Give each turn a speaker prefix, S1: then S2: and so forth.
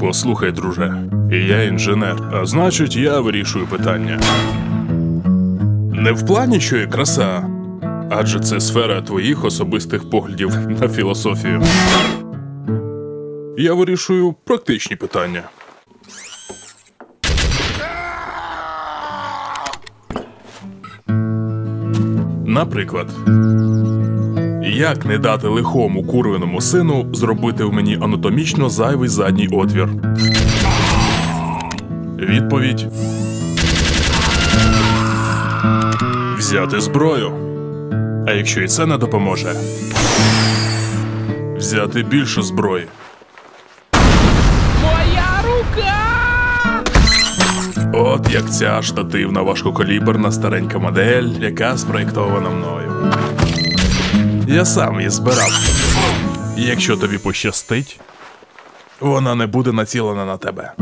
S1: Послухай, друже, я інженер, а значить, я вирішую питання. Не в плані, що є краса, адже це сфера твоїх особистих поглядів на філософію. Я вирішую практичні питання. Наприклад, як не дати лихому курвиному сину зробити в мені анатомічно зайвий задній отвір? Відповідь. Взяти зброю. А якщо і це не допоможе, взяти більше зброї.
S2: Моя рука!
S1: От як ця штативна важкокаліберна старенька модель, яка спроєктована мною. Я сам її збирав. Якщо тобі пощастить, вона не буде націлена на тебе.